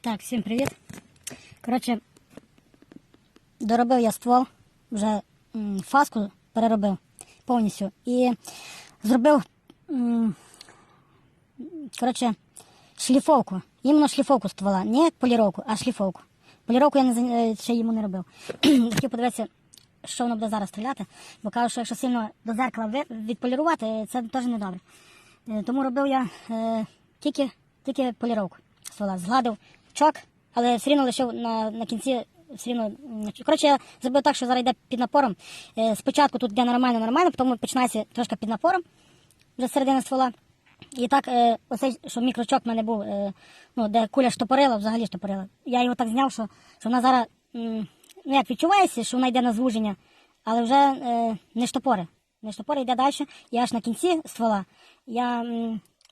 Так, всім привіт. Коротше, доробив я ствол, вже фаску переробив повністю. І зробив коротше, шліфовку. Іменно шліфовку ствола. Не поліровку, а шліфовку. Поліровку я не, е, ще йому не робив. Хотів подивитися, що воно буде зараз стріляти, бо кажу, що якщо сильно до зеркала відполірувати, це теж не добре. Е, Тому робив я е, тільки, тільки поліровку ствола. Згладив чок, але все рівно лишив на, на кінці. Все рівно, коротше, я зробив так, що зараз йде під напором. Е, спочатку тут йде нормально, нормально, потім починається трошки під напором, вже середина ствола. І так, е, оцей, що мікрочок в мене був, е, ну, де куля штопорила, взагалі штопорила. Я його так зняв, що, що вона зараз, ну як відчувається, що вона йде на звуження, але вже не штопори. Не штопори йде далі. І аж на кінці ствола я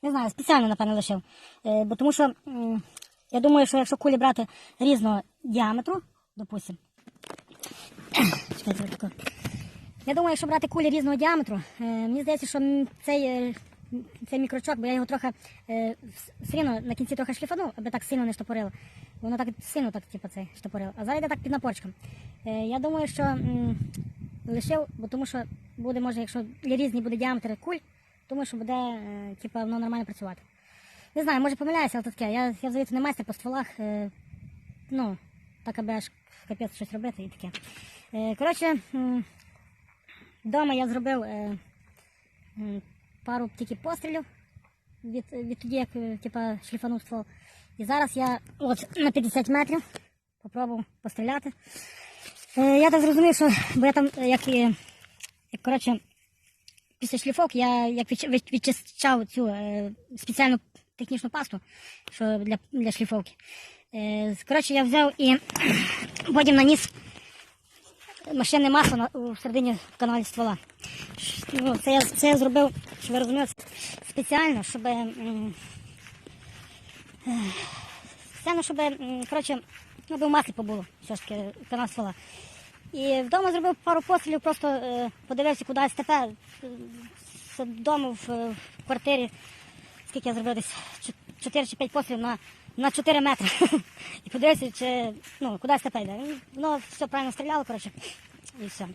не знаю, спеціально, напевно, лишив. Бо тому що я думаю, що якщо кулі брати різного діаметру, тако. Я думаю, якщо брати кулі різного діаметру, е, мені здається, що цей, е, цей мікрочок, бо я його трохи все на кінці трохи шліфанув, аби так сильно не штопорило. Воно так сильно так, типу, цей штопорило. А зараз йде так під напорчиком. Е, я думаю, що лишив, бо тому що буде, може, якщо різні буде діаметри куль, думаю, що буде типу, воно нормально працювати. Не знаю, може помиляюся, але таке. Я, я взагалі не майстер по стволах. Е, ну, так аби аж капець щось робити і таке. Е, коротше, м, Дома я зробив е, пару тільки пострілів від, від тоді, як е, типа, шліфанув ствол. І зараз я от на 50 метрів попробував постріляти. Е, я так зрозумів, що бо я там як, як коротше, після шліфовки я як відчищав цю е, спеціальну технічну пасту що для, для шліфовки. Е, коротше, я взяв і потім наніс машинне масло на, у середині каналі ствола. Ну, це, я, це я зробив, щоб ви розуміли, спеціально, щоб. Спеціально, щоб, коротше, ну, в маслі побуло, все ж таки, канал ствола. І вдома зробив пару пострілів, просто е, подивився, куди СТП. е, з Дому в, е, в квартирі, скільки я зробив десь 4 чи 5 пострілів на, на 4 метри. І подивився, чи, ну, куди СТП йде. Ну, Воно все правильно стріляло, коротше, і все.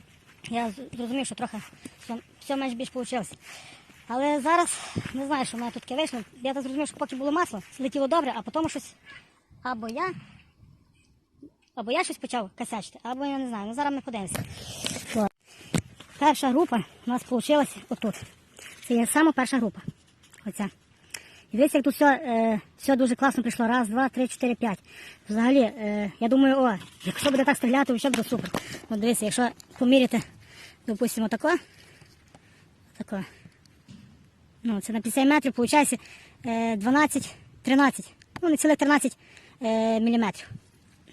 Я зрозумів, що трохи все, все менш більш вийшло. Але зараз не знаю, що в мене тут таке вийшло. Я так зрозумів, що поки було масло, летіло добре, а потім щось або я, або я щось почав косячити, або я не знаю. Ну зараз ми подивимося. Перша група у нас вийшла отут. Це є сама перша група. Оця. І дивіться, як тут все, е, все дуже класно прийшло. Раз, два, три, чотири, п'ять. Взагалі, е, я думаю, о, якщо буде так стріляти, все буде супер. От дивіться, якщо поміряти, допустимо, тако, тако. Ну, це на 50 метрів, виходить е, 12, 13. Ну, не цілих 13 е, міліметрів.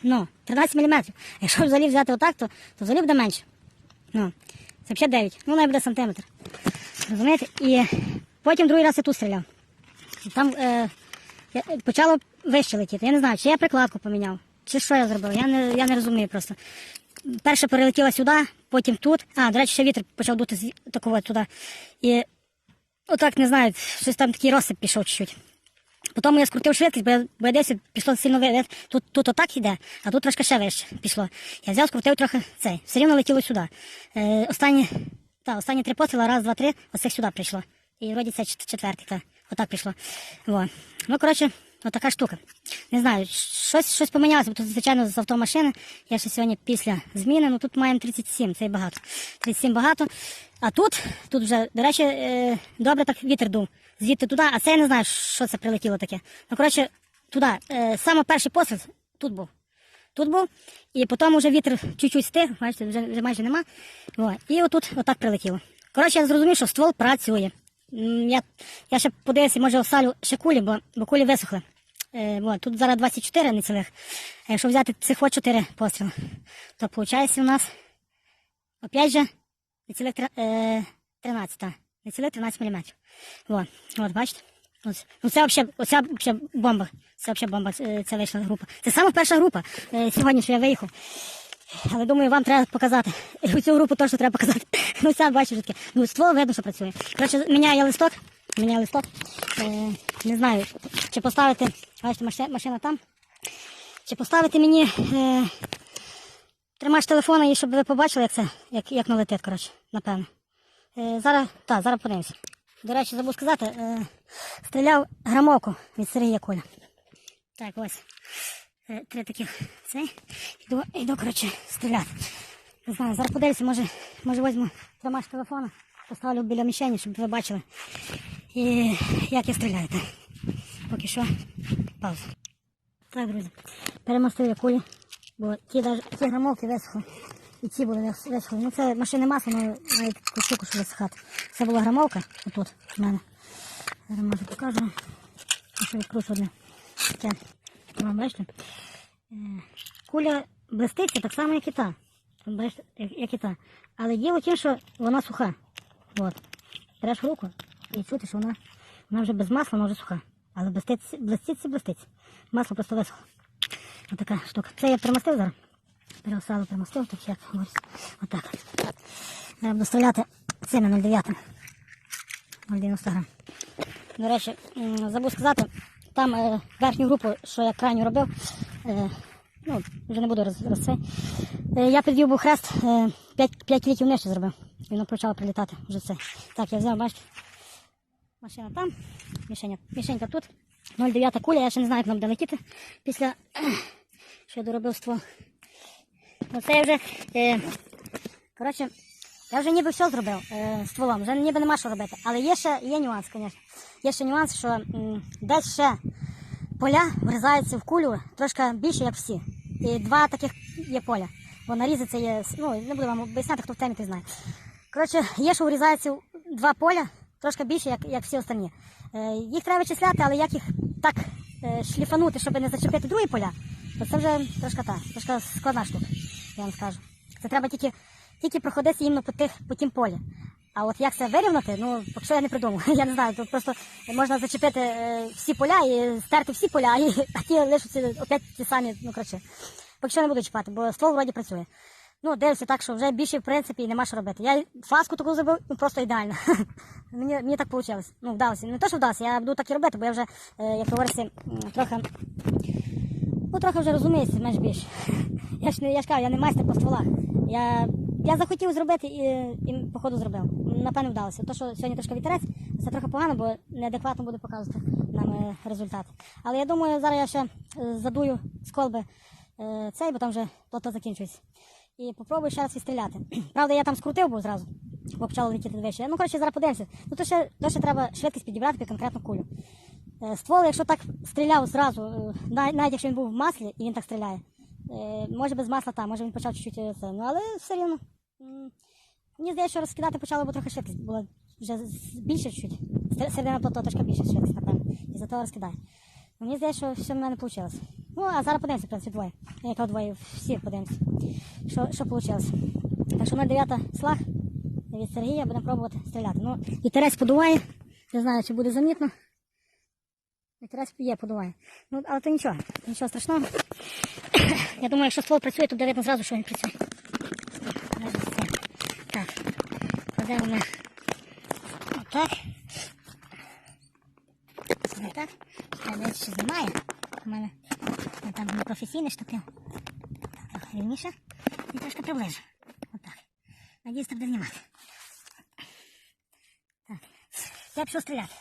Ну, 13 міліметрів. Якщо взагалі взяти отак, то, то взагалі буде менше. Ну, це взагалі 9. Ну, навіть буде сантиметр. Розумієте? І потім другий раз я тут стріляв. Там е, почало вище летіти. Я не знаю, чи я прикладку поміняв, чи що я зробив. Я не, я не розумію просто. Перше перелетіла сюди, потім тут. А, до речі, ще вітер почав дути з такого туди. І отак не знаю, щось там такий розсип пішов чуть-чуть. Потім я скрутив швидкість, бо я, бо я десь пішло сильно ви- Тут, тут отак йде, а тут трошки ще вище пішло. Я взяв, скрутив трохи цей. Все рівно летіло сюди. Е, останні, та, останні три постріли, раз, два, три, оце сюди прийшло. І вроді це четвертий, отак прийшло. Во. Ну, коротше, отака штука. Не знаю, щось, щось помінялося, бо тут, звичайно, з автомашини. Я ще сьогодні після зміни, ну тут маємо 37, це і багато. 37 багато. А тут, тут вже, до речі, е, добре так вітер дув. Звідти туди, а це я не знаю, що це прилетіло таке. Ну, коротше, туди. Е, саме перший постріл тут був. Тут був, і потім вже вітер чуть-чуть стих, бачите, вже, вже майже нема. О, і отут отак прилетіло. Коротше, я зрозумів, що ствол працює. Я, я ще подивився, може, осалю ще кулі, бо, бо кулі висохли. Е, от, тут зараз 24 не цілих. А якщо взяти цих от 4 постріли, то виходить у нас опять же не цілих тре- е, 13, так. Не цілих 13 мм. От, от бачите? Ось. Ну це взагалі, оця бомба. Це взагалі бомба, е, ця вийшла група. Це саме перша група е, сьогодні, що я виїхав. Але думаю, вам треба показати. І Цю групу точно треба показати. Ну, ця бачиш таке. Ну, ствол видно, що працює. Коротше, міняє листок. Міняє листок. Е, не знаю, чи поставити. Бачите, машина, машина там. Чи поставити мені е, тримач телефона і щоб ви побачили, як це, як, як воно летить, коротше, напевно. Е, зараз, так, зараз подивимося. До речі, забув сказати, е, стріляв грамовку від Сергія Коля. Так, ось. Е, три таких. Цей. Йду, йду, коротше, стріляти. Не знаю, зараз подивлюся, може, може візьму тримач телефона, поставлю біля мішені, щоб ви бачили. І як я стріляю. Так. Поки що. Пауза. Так, друзі. Перемостив кулі, бо ті, ті грамовки висохли. І ці були вис- висохли. Ну це машини масло, але навіть таку штуку, що висихати. Це була грамовка, отут в мене. Зараз може покажу. Ще відкручу одне. Таке. Вам бачите? Е, Куля блиститься так само, як і та. Бачите, як, і та. Але діло в тім, що вона суха. От. Береш руку і чути, що вона, вона вже без масла, вона вже суха. Але блиститься, блиститься, блиститься. Масло просто висохло. Ось така штука. Це я примастив зараз. Беру сало примастив, так як говорить. Отак. Зараз буду стріляти цими 0,9. 0,90 грам. До речі, забув сказати, там е, верхню групу, що я крайню робив, е, ну, вже не буду роз, роз це. Е, я підвів був хрест, е, 5, 5 літів нижче зробив. І воно почало прилітати вже це. Так, я взяв, бачите. Машина там, мішеня, мішенька тут. 0,9 куля, я ще не знаю, як нам буде після що я доробив ствол. Оце я вже. Е, коротше, я вже ніби все зробив е, стволом, вже ніби нема що робити. Але є ще є нюанс, звісно. Є ще нюанс, що м, десь ще поля врізаються в кулю трошки більше, як всі. І два таких є поля. Бо нарізи є, ну не буду вам об'ясняти, хто в темі, той знає. Коротше, є, що врізаються два поля, трошки більше, як, як всі останні. Е, їх треба вичисляти, але як їх так е, шліфанути, щоб не зачепити другі поля, то це вже трошки та, трошки складна штука, я вам скажу. Це треба тільки, тільки проходитися іменно по, тих, по тім полі. А от як це вирівняти, ну поки що я не придумав. Я не знаю, тут просто можна зачепити е, всі поля і стерти всі поля, і, а ті лишаться опять ті самі, ну коротше. Поки що не буду чіпати, бо ствол вроді працює. Ну, дивлюся так, що вже більше, в принципі, нема що робити. Я фаску таку зробив, ну просто ідеально. мені, мені так вийшло. Ну, вдалося. Не те, що вдалося, я буду так і робити, бо я вже, е, як говориться, трохи, ну, трохи вже розуміюся, менш більше. я ж не я ж кажу, я не майстер по стволах. Я, я захотів зробити і, і походу зробив. Напевно, вдалося. То, що сьогодні трошки вітерець, це трохи погано, бо неадекватно буде показувати нам е, результат. Але я думаю, зараз я ще е, задую з колби е, цей, бо там вже плато закінчується. І попробую ще раз відстріляти. Правда, я там скрутив був зразу, бо почало летіти вище. Ну, коротше, зараз подивимося. Ну, то ще, то ще треба швидкість підібрати під конкретну кулю. Ствол, якщо так стріляв зразу, навіть якщо він був в маслі і він так стріляє, може без масла там, може він почав чуть-чуть е, це. Ну, але все рівно. Мені здається, що розкидати почало, бо трохи швидкість було вже більше чуть. Середина плато трошки більше швидкість, напевно. І за того розкидає. Ну, Мені здається, що все в мене вийшло. Ну, а зараз подивимося, в принципі, двоє. Я кажу, двоє, всі подивимося, що, що вийшло. Так що 09 слаг від Сергія будемо пробувати стріляти. Ну, вітерець подуває. Не знаю, чи буде замітно. Вітерець є, подуває. Ну, але то нічого, нічого страшного. Я думаю, якщо ствол працює, то буде видно зразу, що він працює. Зараз все. Так, кладемо на отак. Не так. Я ще знімає. У мене я там не професійний штатив. Так, трохи рівніше. І трошки приближу. Отак. Надіюсь, так буде знімати. Так. Я пішов стріляти.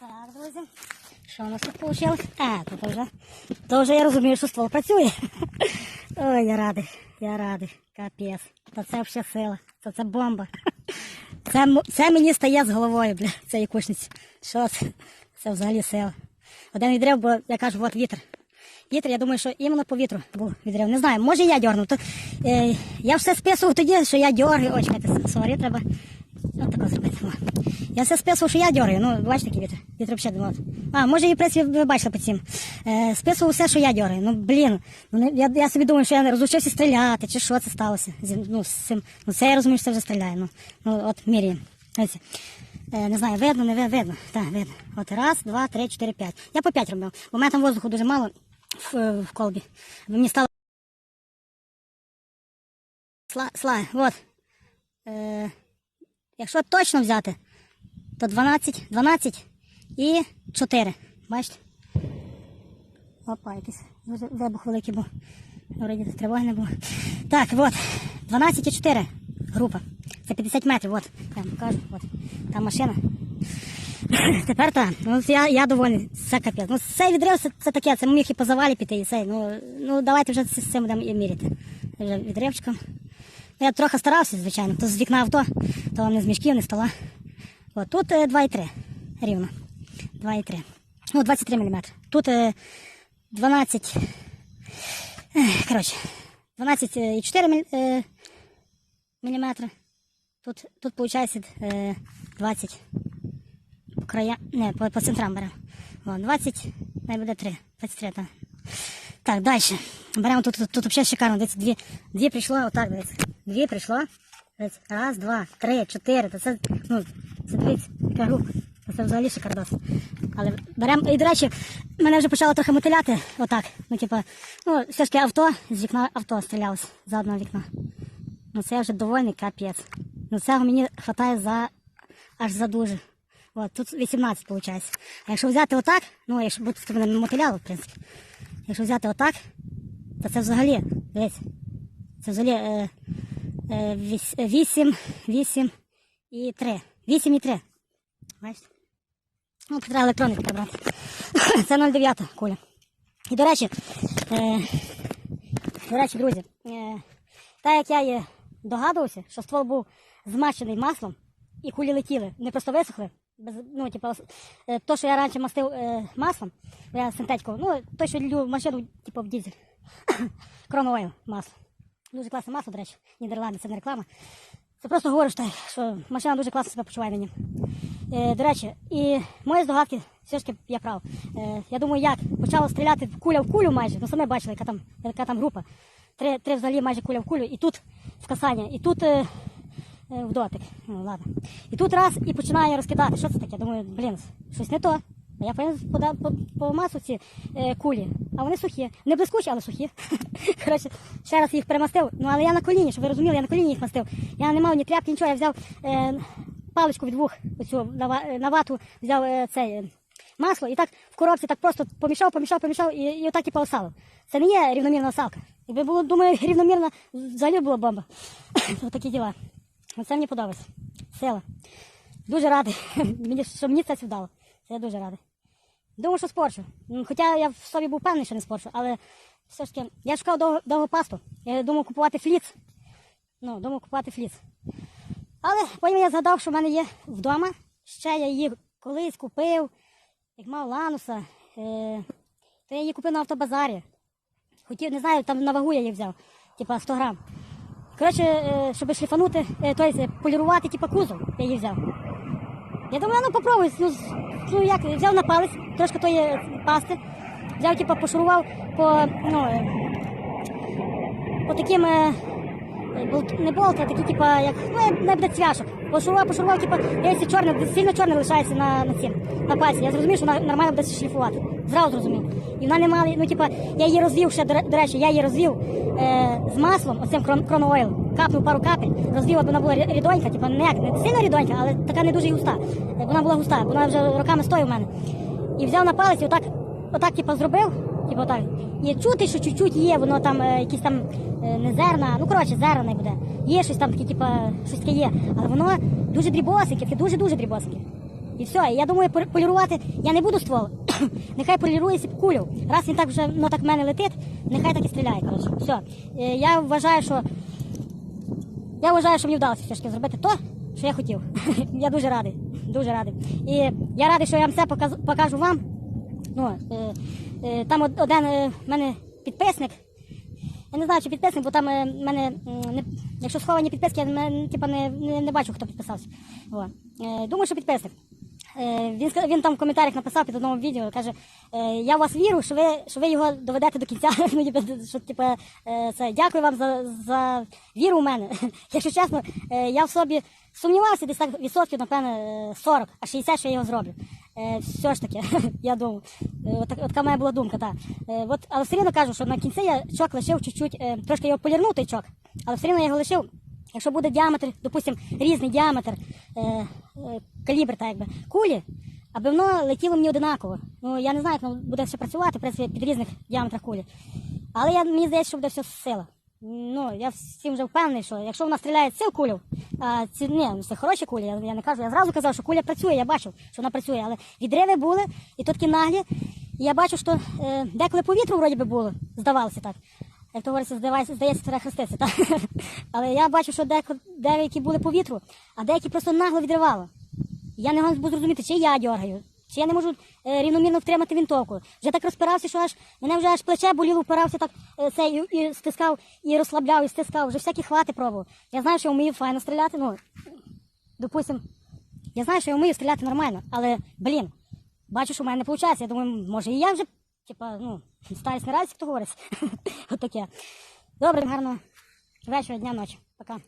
Так, друзі. Що у нас тут вийшло? А, тут вже, то вже я розумію, що ствол працює. Ой, я радий, я радий. Капець. Та це взагалі сила. Це, це бомба. Це, це мені стає з головою, бля, цієї кушниці. Що це? Це взагалі сила. Один відрив, бо я кажу, от вітер. Вітер, я думаю, що іменно по вітру був відрив. Не знаю, може я дьорнув. То, е, я все списував тоді, що я дьоргаю. Чекайте, сорі, треба. От тако зробити. Я все списував, що я дьоргаю. Ну, бачите, який вітер. Вітер взагалі думав. А, може і принципі ви бачили по цим. Е, списував все, що я дьоргаю. Ну, блін. Ну, я, я собі думаю, що я розучився стріляти, чи що це сталося. Зі- Ну, з цим. Ну, це я розумію, що це вже стріляє. Ну, ну от міряємо. Е, не знаю, видно, не ви- видно. Так, видно. От раз, два, три, чотири, п'ять. Я по п'ять робив. Бо в мене там воздуху дуже мало в, в колбі. Мені стало. Сла, сла, от. Е, якщо точно взяти, то 12, 12 і 4. Бачите? Опа, якийсь вибух великий був. Вроді тривоги не було. Так, от. 12 і 4 група. Це 50 метрів, от. Я вам покажу, от. Там машина. Тепер так. Ну, я, я довольний. Це капець. Ну, цей відрив це, це таке, це міг і по завалі піти, і цей. Ну, ну давайте вже з цим будемо і міряти. Вже відривчиком. Ну, я трохи старався, звичайно. То з вікна авто, то не з мішків, не з стола. От тут е, 2,3 рівно. 2,3. Ну, 23 мм. Тут е, 12. ех, Коротше, 12,4 міль- е, міліметри. Тут, тут виходить е, 20 по края, не, по, по центрам беремо. О, 20, най буде 3, 23, так. Так, далі. Беремо тут, тут, тут взагалі шикарно. Дивіться, дві, дві прийшло, отак, дивіться. Дві прийшло. Раз, два, три, чотири. Це, ну, це дивіться, група. Це взагалі шикардос. Але беремо, і до речі, мене вже почало трохи мотиляти, отак. Ну, типа, ну, все ж таки авто, з вікна авто стрілялось за одного вікна. Ну це вже довольний капець. Ну цього мені вистачає за аж за дуже. От, тут 18 виходить. А якщо взяти отак, ну якщо буде мене мотиляло, в принципі. Якщо взяти отак, то це взагалі, дивіться, це взагалі е, е, 8, 8 і 3. 8 і 3. Бачите? Ну, треба електронику прибрати. Це 0,9 куля. І до речі, е, до речі, друзі, е, так як я догадувався, що ствол був змащений маслом і кулі летіли, не просто висохли. Без, ну, типу, е, то, що я раніше мастив е, маслом, я синтетику, ну, той, що лью в машину, типу, в дізель. Кроновою масло. Дуже класне масло, до речі, Нідерланди, це не реклама. Це просто говорю, що, машина дуже класно себе почуває ній. Е, до речі, і мої здогадки, все ж таки я прав. Е, я думаю, як почало стріляти куля в кулю майже, ну самі бачили, яка там, яка там група. Три, три взагалі майже куля в кулю, і тут в касання, і тут е, е, в дотик. Ну, ладно. І тут раз і починає розкидати. Що це таке? Думаю, блін, щось не то. Я повинен пода- по, по масу ці е, кулі, а вони сухі. Не блискучі, але сухі. Коротше, ще раз їх перемастив. Ну але я на коліні, щоб ви розуміли, я на коліні їх мастив. Я не мав ні тряпки, нічого, я взяв е, паличку від вух, оцю на, е, на вату, взяв е, цей е, масло і так в коробці так просто помішав, помішав, помішав і, і отак і поосалив. Це не є рівномірна осалка. Якби було, думаю, рівномірна, взагалі була бомба. Ось такі діла. Оце мені подобається. Сила. Дуже радий, мені, що мені це вдало. Це я дуже радий. Думаю, що спорчу. Хоча я в собі був певний, що не спорчу, але все ж таки, я шукав довго, довго пасту. Я думав купувати фліц. Ну, думав купувати фліц. Але потім я згадав, що в мене є вдома. Ще я її колись купив, як мав лануса. Е, то я її купив на автобазарі. Хотів, не знаю, там на вагу я її взяв, типа 100 грам. Коротше, е, щоб шліфанути, е, тобто полірувати, типа кузов, я її взяв. Я думаю, ну попробуй. Ну, ну як, взяв на палець, трошки тої пасти, взяв, типу, пошурував по, ну, е, по таким, е, е, болт, не болт, а такі, типа, як, ну, не цвяшок. Пошурував, пошурував, типа, якщо чорне, сильно чорне лишається на, на цім, на пальці. Я зрозумів, що вона нормально буде шліфувати. Зразу зрозумів. І вона не мала, ну, типа, я її розвів ще, до, речі, я її розвів е, з маслом, оцим крон, кроноойл, капнув пару капель, розвів, аби вона була рідонька, типа, не, не сильно рідонька, але така не дуже густа. Е, Вона була густа, вона вже роками стоїть у мене. І взяв на палець і отак, отак, типа, зробив, типу отак. І чути, що чуть-чуть є, воно там е, якісь там е, не зерна, ну коротше, зерна не буде. Є щось там таке, типа, щось таке є. Але воно дуже дрібосики, таке дуже-дуже дрібосики. І все. Я думаю, полірувати я не буду ствол. нехай полірує кулю. Раз він так вже ну, так в мене летить, нехай так і стріляє. Коротше. Все. Е, Я вважаю, що я вважаю, що мені вдалося все ж таки зробити то, що я хотів. я дуже радий. Дуже радий. І я радий, що я вам все покажу, покажу вам. Ну, е, там один е, в мене підписник. Я не знаю, чи підписник, бо там е, в мене, не, якщо сховані підписки, я не, типу, не, не, бачу, хто підписався. Е, думаю, що підписник. Е, він, він там в коментарях написав під одному відео, каже, е, я в вас вірю, що ви, що ви його доведете до кінця. ну, що, типу, е, це, дякую вам за, за віру в мене. Якщо чесно, я в собі сумнівався десь так відсотків, напевно, е, 40, а 60, що я його зроблю. Все ж таки, я думав. Е, от, от така моя була думка, так. Е, от, але все одно кажу, що на кінці я чок лишив чуть-чуть, трошки його полірнув той чок, але все одно я його лишив. Якщо буде діаметр, допустим, різний діаметр, е, е, калібр, так якби, кулі, аби воно летіло мені одинаково. Ну, я не знаю, як воно буде ще працювати, в принципі, під різних діаметрах кулі. Але я, мені здається, що буде все сила. Ну, я всім вже впевнений, що якщо вона стріляє цю кулю, а ці ні, ну, це хороші кулі, я, я не кажу. Я зразу казав, що куля працює, я бачив, що вона працює, але відриви були, і тут такі наглі. І я бачу, що е, деколи повітря вроді би було, здавалося так. Як то говориться, здавається, здається, треба хреститися. Так? Але я бачу, що деякі були по вітру, а деякі просто нагло відривало. Я не можу зрозуміти, чи я дергаю, чи я не можу е, рівномірно втримати вінтовку. Вже так розпирався, що аж мене вже аж плече боліло, впирався так е, це, і, і стискав, і розслабляв, і стискав. Вже всякі хвати пробував. Я знаю, що я вмію файно стріляти. Ну, допустим, я знаю, що я вмію стріляти нормально, але, блін, бачу, що в мене не виходить. Я думаю, може і я вже, типа, ну, старість не радість, як то Отаке. От. Добре, гарного вечора, дня, ночі. Пока.